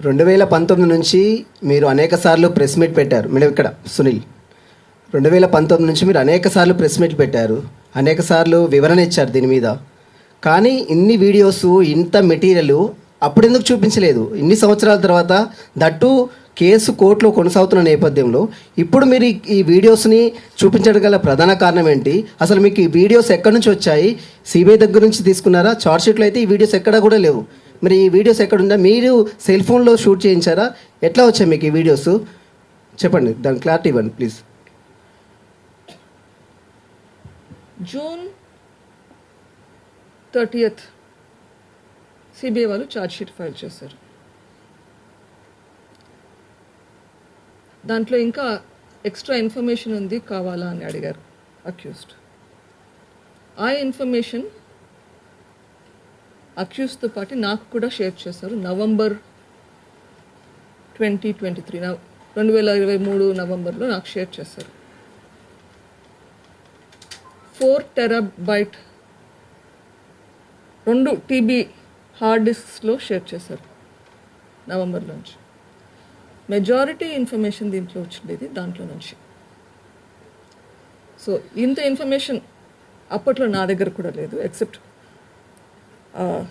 రెండు వేల పంతొమ్మిది నుంచి మీరు అనేక సార్లు ప్రెస్ మీట్ పెట్టారు. మేడం ఇక్కడ సునీల్. రెండు వేల పంతొమ్మిది నుంచి మీరు అనేక సార్లు ప్రెస్ మీట్ పెట్టారు. అనేక సార్లు వివరణ ఇచ్చారు దీని మీద. కానీ ఇన్ని వీడియోస్ ఇంత మెటీరియల్ అప్పుడెందుకు చూపించలేదు? ఇన్ని సంవత్సరాల తర్వాత దట్టు కేసు కోర్టులో కొనసాగుతున్న నేపథ్యంలో ఇప్పుడు మీరు ఈ- వీడియోస్ని చూపించడం గల ప్రధాన కారణం ఏంటి? అసలు మీకు ఈ వీడియోస్ ఎక్కడి నుంచి వచ్చాయి? సిబిఐ దగ్గర నుంచి తీసుకున్నారా? చార్ట్ షీట్లో అయితే ఈ వీడియోస్ ఎక్కడా కూడా లేవు. మరి ఈ వీడియోస్ ఎక్కడుందా? మీరు సెల్ ఫోన్లో షూట్ చేయించారా? ఎట్లా వచ్చాయి మీకు ఈ వీడియోస్ చెప్పండి దాని క్లారిటీ ఇవ్వండి ప్లీజ్ జూన్ థర్టీయత్ సిబిఐ వాళ్ళు ఛార్జ్ షీట్ ఫైల్ చేశారు. దాంట్లో ఇంకా ఎక్స్ట్రా ఇన్ఫర్మేషన్ ఉంది కావాలా అని అడిగారు అక్యూస్డ్ ఆ ఇన్ఫర్మేషన్ అక్యూస్తో పాటు నాకు కూడా షేర్ చేశారు. నవంబర్ ట్వంటీ ట్వంటీ త్రీ రెండు వేల ఇరవై మూడు నవంబర్లో నాకు షేర్ చేశారు. ఫోర్ టెరాబైట్ రెండు టీబీ హార్డ్ డిస్క్స్లో షేర్ చేశారు నవంబర్ నుంచి మెజారిటీ ఇన్ఫర్మేషన్ దీంట్లో వచ్చిండేది దాంట్లో నుంచి. సో ఇంత ఇన్ఫర్మేషన్ అప్పట్లో నా దగ్గర కూడా లేదు ఎక్సెప్ట్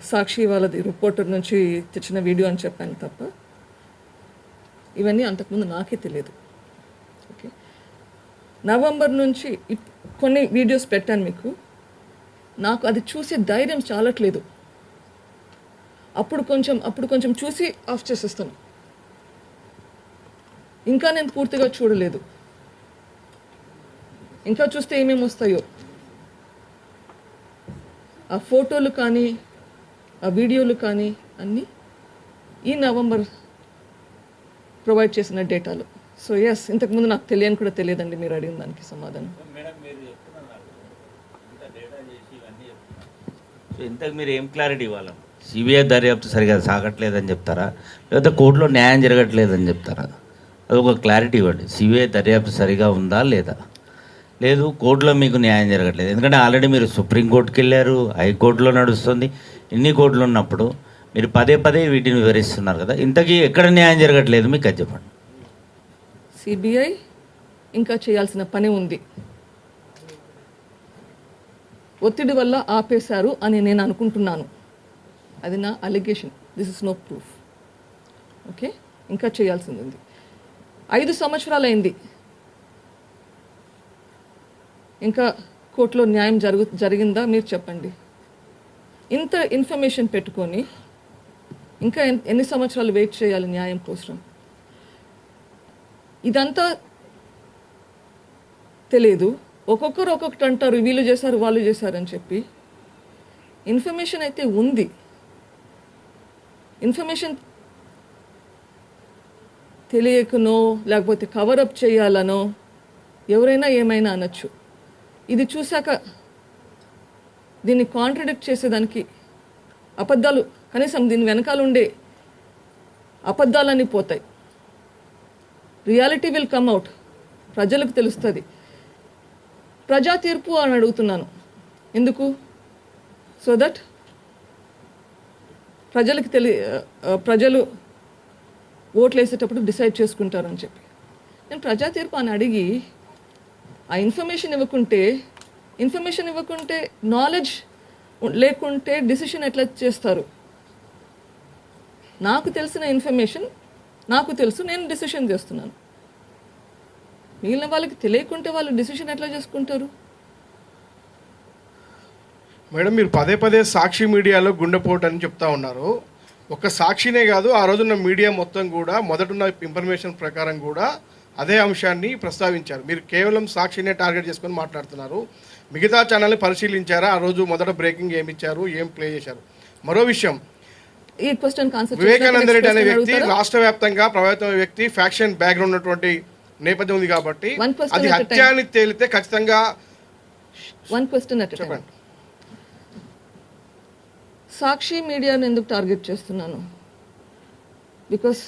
సాక్షి వాళ్ళది రిపోర్టర్ నుంచి తెచ్చిన వీడియో అని చెప్పాను తప్ప ఇవన్నీ అంతకుముందు నాకే తెలియదు. ఓకే? నవంబర్ నుంచి కొన్ని వీడియోస్ పెట్టాను మీకు. నాకు అది చూసే ధైర్యం చాలట్లేదు. అప్పుడు కొంచెం అప్పుడు కొంచెం చూసి ఆఫ్ చేసేస్తాను. ఇంకా నేను పూర్తిగా చూడలేదు. ఇంకా చూస్తే ఏమేమి వస్తాయో ఆ ఫోటోలు కానీ వీడియోలు కానీ అన్నీ ఈ నవంబర్ ప్రొవైడ్ చేసిన డేటాలు. సో ఎస్ ఇంతకుముందు నాకు తెలియని కూడా తెలియదండి మీరు అడిగిన దానికి సమాధానం. ఇంతకు మీరు ఏం క్లారిటీ ఇవ్వాలి? సిబిఐ దర్యాప్తు సరిగా సాగట్లేదని చెప్తారా? లేకపోతే కోర్టులో న్యాయం జరగట్లేదని చెప్తారా? అది ఒక క్లారిటీ ఇవ్వండి సిబిఐ దర్యాప్తు సరిగా ఉందా లేదా? లేదు కోర్టులో మీకు న్యాయం జరగట్లేదు. ఎందుకంటే ఆల్రెడీ మీరు సుప్రీంకోర్టుకి వెళ్ళారు హైకోర్టులో నడుస్తుంది. ఇన్ని కోట్లు ఉన్నప్పుడు మీరు పదే పదే వీటిని వివరిస్తున్నారు కదా. ఇంతకీ ఎక్కడ న్యాయం జరగట్లేదు మీకు అది చెప్పండి సిబిఐ ఇంకా చేయాల్సిన పని ఉంది. ఒత్తిడి వల్ల ఆపేశారు అని నేను అనుకుంటున్నాను. అది నా allegation. This is no proof okay? ఇంకా చేయాల్సింది ఉంది. ఐదు సంవత్సరాలు అయింది ఇంకా కోర్టులో న్యాయం జరుగు జరిగిందా? మీరు చెప్పండి. ఇంత ఇన్ఫర్మేషన్ పెట్టుకొని ఇంకా ఎన్ని సంవత్సరాలు వెయిట్ చేయాలి న్యాయం కోసం? ఇదంతా తెలియదు ఒక్కొక్కరు ఒక్కొక్కటి అంటారు వీళ్ళు చేశారు వాళ్ళు చేశారని చెప్పి. ఇన్ఫర్మేషన్ అయితే ఉంది. ఇన్ఫర్మేషన్ తెలియకనో లేకపోతే కవరప్ చేయాలనో ఎవరైనా ఏమైనా అనొచ్చు. ఇది చూశాక దీన్ని కాంట్రడిక్ట్ చేసేదానికి అబద్ధాలు కనీసం దీని వెనకాల ఉండే అబద్ధాలన్నీ పోతాయి. రియాలిటీ విల్ కమ్ అవుట్ ప్రజలకు తెలుస్తుంది. ప్రజా తీర్పు అని అడుగుతున్నాను. ఎందుకు? సో దట్ ప్రజలకు తెలి ప్రజలు ఓట్లు వేసేటప్పుడు డిసైడ్ చేసుకుంటారు అని చెప్పి. నేను ప్రజా తీర్పు అని అడిగి ఆ ఇన్ఫర్మేషన్ ఇవ్వకుంటే ఇన్ఫర్మేషన్ ఇవ్వకుంటే నాలెడ్జ్ లేకుంటే డిసిషన్ ఎట్లా చేస్తారు? నాకు తెలిసిన ఇన్ఫర్మేషన్ నాకు తెలుసు నేను డిసిషన్ చేస్తున్నాను. మిగిలిన వాళ్ళకి తెలియకుంటే వాళ్ళు డిసిషన్ ఎట్లా చేసుకుంటారు? మేడం మీరు పదే పదే సాక్షి మీడియాలో గుండెపోటు అని చెప్తా ఉన్నారు. ఒక సాక్షినే కాదు ఆ రోజున్న మీడియా మొత్తం కూడా మొదటున్న ఇన్ఫర్మేషన్ ప్రకారం కూడా అదే అంశాన్ని ప్రస్తావించారు. మీరు కేవలం సాక్షినే టార్గెట్ చేసుకొని మాట్లాడుతున్నారు. మిగతా ఛానల్ని పరిశీలించారా? ఆ రోజు మొదట బ్రేకింగ్ ఏమి ఇచ్చారు ఏం ప్లే చేశారు? మరో విషయం. వివేకానంద రెడ్డి అనే వ్యక్తి రాష్ట్ర వ్యాప్తంగా ప్రభావితమైన వ్యక్తి ఫ్యాక్షన్ బ్యాక్గ్రౌండ్ ఉన్నటువంటి నేపథ్యం ఉంది కాబట్టి అది at a time. హత్య అని తేలితే ఖచ్చితంగా వన్ క్వశ్చన్ అట్ సాక్షి మీడియాను ఎందుకు టార్గెట్ చేస్తున్నాను? బికాస్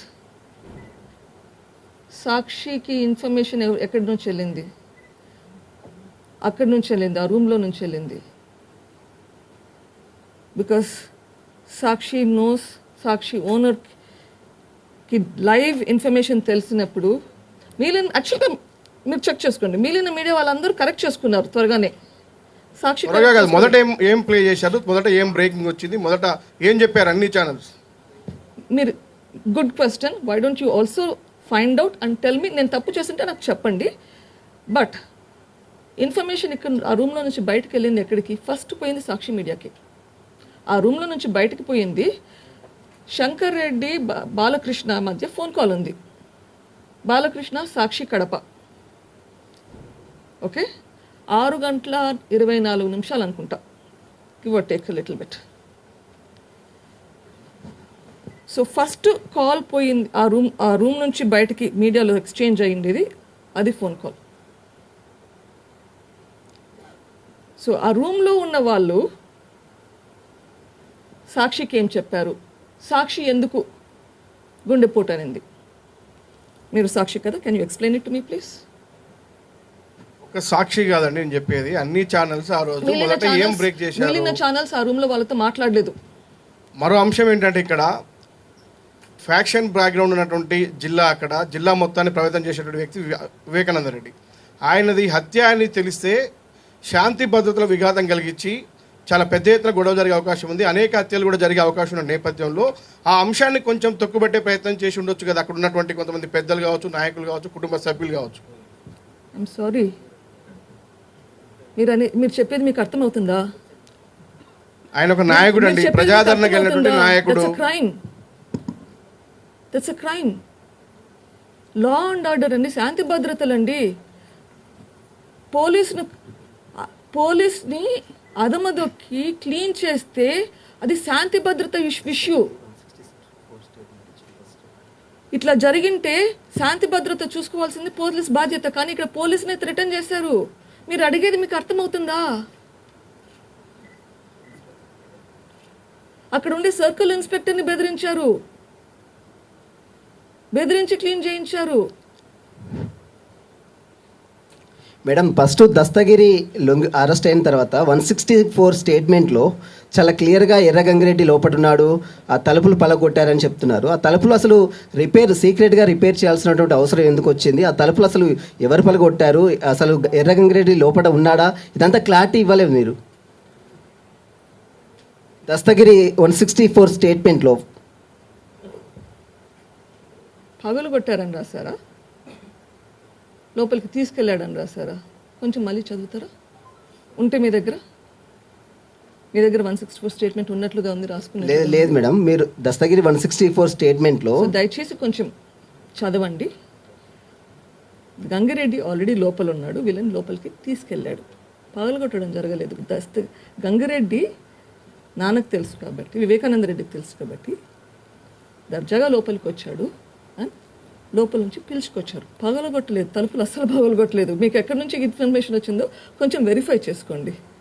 సాక్షికి ఇన్ఫర్మేషన్ ఎక్కడి నుంచి వెళ్ళింది అక్కడి నుంచి వెళ్ళింది ఆ రూమ్లో నుంచి వెళ్ళింది. బికాస్ సాక్షి నోస్ సాక్షి ఓనర్కి లైవ్ ఇన్ఫర్మేషన్ తెలిసినప్పుడు మిగిలిన యాక్చువల్గా మీరు చెక్ చేసుకోండి మిగిలిన మీడియా వాళ్ళందరూ కరెక్ట్ చేసుకున్నారు త్వరగానే. సాక్షి మొదట ఏం ఏం ప్లే చేశారు మొదట ఏం బ్రేకింగ్ వచ్చింది మొదట ఏం చెప్పారు అన్ని ఛానల్స్ మీరు good question why don't you also find out and tell me నేను తప్పు చేస్తుంటే నాకు చెప్పండి. బట్ ఇన్ఫర్మేషన్ ఇక్కడ ఆ రూమ్లో నుంచి బయటకు వెళ్ళింది ఎక్కడికి? ఫస్ట్ పోయింది సాక్షి మీడియాకి ఆ రూమ్లో నుంచి బయటకు పోయింది శంకర్ రెడ్డి బాలకృష్ణ మధ్య ఫోన్ కాల్ ఉంది. బాలకృష్ణ సాక్షి కడప. ఓకే ఆరు గంటల ఇరవై నాలుగు నిమిషాలు అనుకుంటా. Give take little bit so first call పోయింది ఆ రూమ్ ఆ రూమ్ నుంచి బయటికి మీడియాలో ఎక్స్చేంజ్ అయ్యింది అది ఫోన్ కాల్ సో ఆ రూమ్లో ఉన్న వాళ్ళు సాక్షికి ఏం చెప్పారు? సాక్షి ఎందుకు గుండెపోటు అనింది మీరు సాక్షి కదా? Can you explain it to me please ఒక సాక్షి కాదండి నేను చెప్పేది. అన్ని ఛానల్స్ ఆ రోజు మొదట ఏం బ్రేక్ చేశారు? మిగిలిన ఛానల్స్ ఆ రూమ్లో వాళ్ళతో మాట్లాడలేదు. మరో అంశం ఏంటంటే ఇక్కడ ఫ్యాక్షన్ బ్యాక్గ్రౌండ్ ఉన్నటువంటి జిల్లా అక్కడ జిల్లా మొత్తాన్ని ప్రభావితం చేసేటువంటి వ్యక్తి వివే- వివేకానంద రెడ్డి. ఆయనది హత్య అని తెలిస్తే శాంతి భద్రతల విఘాతం కలిగించి చాలా పెద్ద ఎత్తున గొడవ జరిగే అవకాశం ఉంది. అనేక హత్యలు కూడా జరిగే అవకాశం ఉన్న నేపథ్యంలో ఆ అంశాన్ని కొంచెం తొక్కుబట్టే ప్రయత్నం చేసి ఉండొచ్చు కదా. అక్కడ ఉన్నటువంటి కొంతమంది పెద్దలు కావచ్చు నాయకులు కావచ్చు కుటుంబ సభ్యులు కావచ్చు. సారీ మీరు అని మీరు చెప్పేది మీకు అర్థమవుతుందా? ఆయన ఒక నాయకుడు అండి. ప్రజాదరణ నాయకుడు. Crime that's a crime law and order అండి శాంతి భద్రతలు అండి పోలీసును పోలీస్ని అదమదొక్కి క్లీన్ చేస్తే అది శాంతి భద్రత ఇష్యూ. ఇట్లా జరిగింటే శాంతి భద్రత చూసుకోవాల్సింది పోలీస్ బాధ్యత. కానీ ఇక్కడ పోలీసునే త్రిటర్న్ చేశారు. మీరు అడిగేది మీకు అర్థమవుతుందా? అక్కడ ఉండే సర్కిల్ ఇన్స్పెక్టర్ని బెదిరించారు. బెదిరించి క్లీన్ చేయించారు. మేడం ఫస్ట్ దస్తగిరి లొంగి అరెస్ట్ అయిన తర్వాత వన్ సిక్స్టీ ఫోర్ స్టేట్మెంట్లో చాలా క్లియర్గా ఎర్రగంగిరెడ్డి లోపటున్నాడు ఆ తలుపులు పలగొట్టారని చెప్తున్నారు. ఆ తలుపులు అసలు రిపేర్ సీక్రెట్గా రిపేర్ చేయాల్సినటువంటి అవసరం ఎందుకు వచ్చింది? ఆ తలుపులు అసలు ఎవరు పలగొట్టారు? అసలు ఎర్రగంగిరెడ్డి లోపల ఉన్నాడా? ఇదంతా క్లారిటీ ఇవ్వలేదు మీరు? దస్తగిరి వన్ సిక్స్టీ ఫోర్ స్టేట్మెంట్లో. పగలు కొట్టారని రాశారా? లోపలికి తీసుకెళ్ళాడని రాశారా? కొంచెం మళ్ళీ చదువుతారా? ఉంటే మీ దగ్గర? మీ దగ్గర వన్ సిక్స్టీ ఫోర్ స్టేట్మెంట్ ఉన్నట్లుగా ఉంది రాసుకునే లేదు లేదు మేడం. మీరు దస్తగిరి వన్ సిక్స్టీ ఫోర్ స్టేట్మెంట్లో సో దయచేసి కొంచెం చదవండి. గంగిరెడ్డి ఆల్రెడీ లోపల ఉన్నాడు. వీళ్ళని లోపలికి తీసుకెళ్ళాడు. పగలగొట్టడం జరగలేదు. దస్త గంగిరెడ్డి నాన్నకు తెలుసు కాబట్టి వివేకానంద రెడ్డికి తెలుసు కాబట్టి దర్జాగా లోపలికి వచ్చాడు లోపల నుంచి పిలుచుకొచ్చారు. పగలగొట్టలేదు తలుపులు అస్సలు పగలగొట్టలేదు. మీకు ఎక్కడి నుంచి ఇన్ఫర్మేషన్ వచ్చిందో కొంచెం వెరిఫై చేసుకోండి.